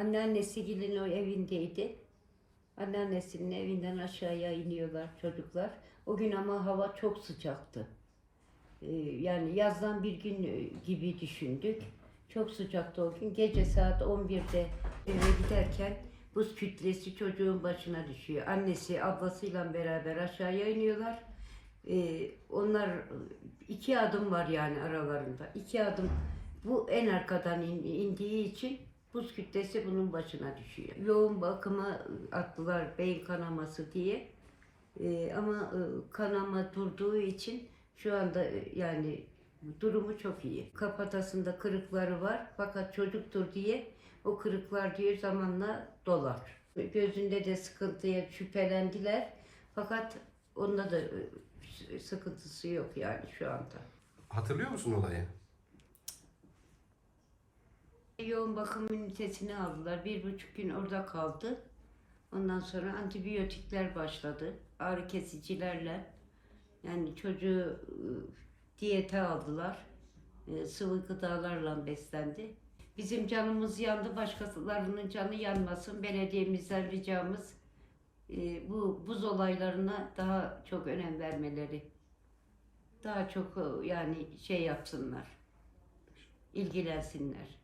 Anneannesi gelin o evindeydi. Anneannesinin evinden aşağıya iniyorlar çocuklar. O gün ama hava çok sıcaktı. Ee, yani yazdan bir gün e, gibi düşündük. Çok sıcaktı o gün. Gece saat 11'de eve giderken buz kütlesi çocuğun başına düşüyor. Annesi ablasıyla beraber aşağıya iniyorlar. Ee, onlar iki adım var yani aralarında. İki adım bu en arkadan in- indiği için buz kütlesi bunun başına düşüyor. Yoğun bakıma attılar beyin kanaması diye. Ee, ama e, kanama durduğu için şu anda e, yani durumu çok iyi. Kafatasında kırıkları var fakat çocuktur diye o kırıklar diyor zamanla dolar. Gözünde de sıkıntıya şüphelendiler fakat onda da sıkıntısı yok yani şu anda. Hatırlıyor musun olayı? Yoğun bakım ünitesini aldılar. Bir buçuk gün orada kaldı. Ondan sonra antibiyotikler başladı. Ağrı kesicilerle. Yani çocuğu e, diyete aldılar. E, Sıvı gıdalarla beslendi. Bizim canımız yandı. Başkalarının canı yanmasın. Belediyemizden ricamız e, bu buz olaylarına daha çok önem vermeleri. Daha çok e, yani şey yapsınlar. ilgilensinler.